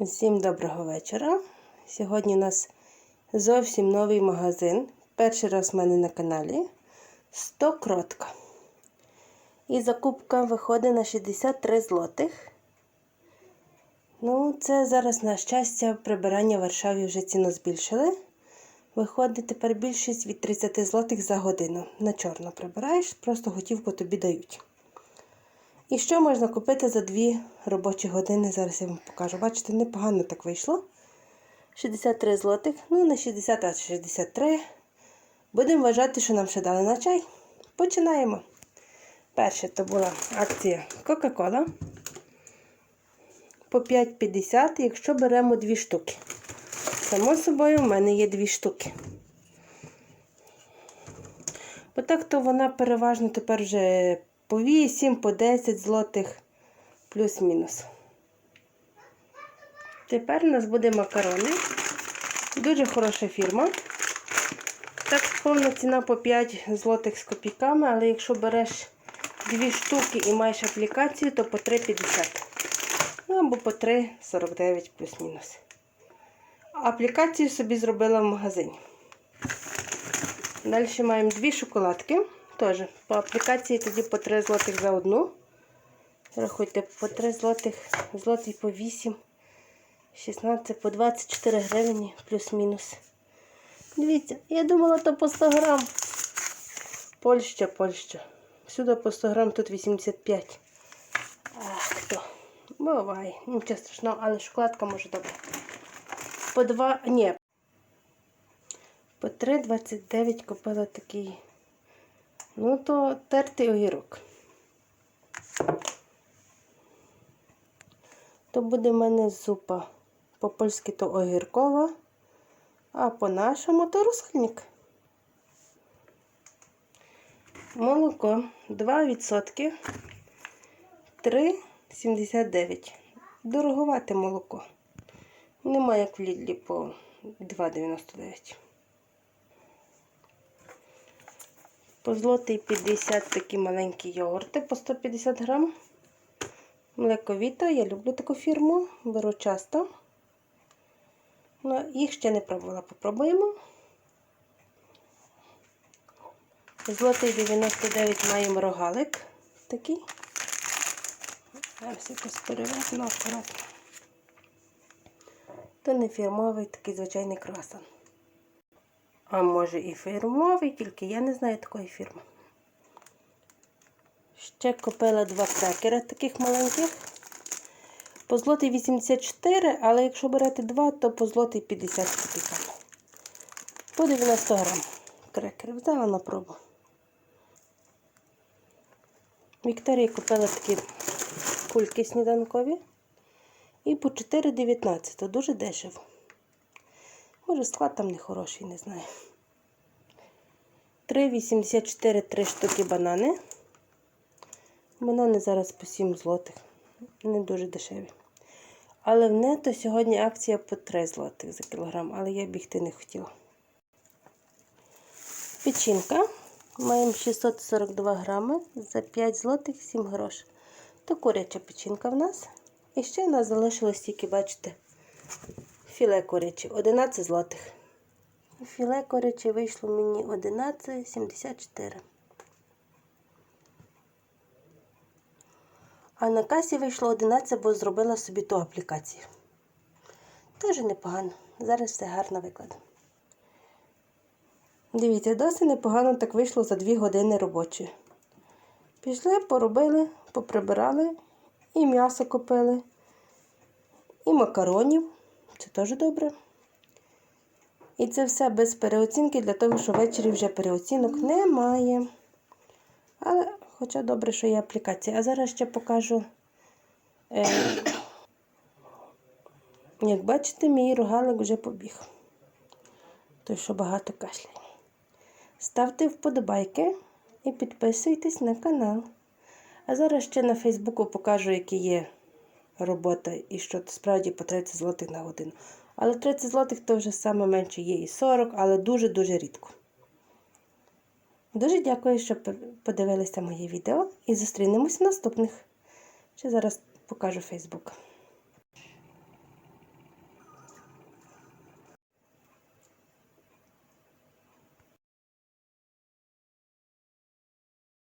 Всім доброго вечора. Сьогодні у нас зовсім новий магазин. Перший раз в мене на каналі 100 кротка. І закупка виходить на 63 злотих. Ну, це зараз, на щастя, прибирання в Варшаві вже ціну збільшили. Виходить тепер більшість від 30 злотих за годину. На чорно прибираєш, просто готівку тобі дають. І що можна купити за дві робочі години? Зараз я вам покажу. Бачите, непогано так вийшло. 63 злотих, ну не 60, а 63. Будемо вважати, що нам ще дали на чай. Починаємо. Перше то була акція Кока-Кола. По 5,50, якщо беремо дві штуки. Само собою, в мене є дві штуки. Бо так то вона переважно тепер вже по 8, по 10 злотих плюс-мінус. Тепер у нас буде макарони. Дуже хороша фірма. Так, повна ціна по 5 злотих з копійками, але якщо береш дві штуки і маєш аплікацію, то по 3,50. Ну, або по 3,49 плюс-мінус. Аплікацію собі зробила в магазині. Далі маємо дві шоколадки. Теж по аплікації тоді по 3 злотих за одну. Рахуйте, по 3 злотих, злотий по 8, 16, по 24 гривні плюс-мінус. Дивіться, я думала, то по 100 грам. Польща, Польща. Всюди по 100 грам, тут 85. Ах, то. Буває, нічого страшного, але шоколадка може добре. По 2, ні. По 3,29 купила такий. Ну, то тертий огірок. То буде в мене зупа. По-польськи то огіркова, а по-нашому то розхильник. Молоко 2%. 3,79. Дороговате молоко. Немає як в Лідлі по 2,99. По злотий 50 такі маленькі йогурти по 150 грам. Млековіта, я люблю таку фірму, беру часто. Ну, їх ще не пробувала, попробуємо. Злотий 99 маємо рогалик такий. Зараз якось переверну акуратно. То не фірмовий, такий звичайний круасан. А може і фірмовий, тільки я не знаю такої фірми. Ще купила два крекера таких маленьких. По злотий 84, але якщо берете два, то по злотий 50 копійками. По 90 грам крекери. Взяла на пробу. Вікторії купила такі кульки сніданкові. І по 4,19. Дуже дешево. Може, склад там не хороший, не знаю. 3,84 3 штуки банани. Банани зараз по 7 злотих. Не дуже дешеві. Але в нето сьогодні акція по 3 злотих за кілограм, але я бігти не хотіла. Печінка. Маємо 642 грами за 5 злотих 7 грош. То куряча печінка в нас. І ще в нас залишилось тільки, бачите, Філе куряче 11 злотих. Філе куряче вийшло мені 11,74. А на касі вийшло 11, бо зробила собі ту аплікацію. Теж непогано. Зараз все гарно викладу. Дивіться, досить непогано так вийшло за 2 години робочі. Пішли, поробили, поприбирали, і м'ясо купили, і макаронів. Це теж добре. І це все без переоцінки, для того, що ввечері вже переоцінок немає. Але, хоча добре, що є аплікація. А зараз ще покажу. Е, Як бачите, мій рогалик вже побіг. Той, що багато кашляє. Ставте вподобайки і підписуйтесь на канал. А зараз ще на Фейсбуку покажу, які є робота і що справді по 30 злотих на годину. Але 30 злотих то вже саме менше є і 40, але дуже-дуже рідко. Дуже дякую, що подивилися моє відео і зустрінемось в наступних. Ще зараз покажу Фейсбук.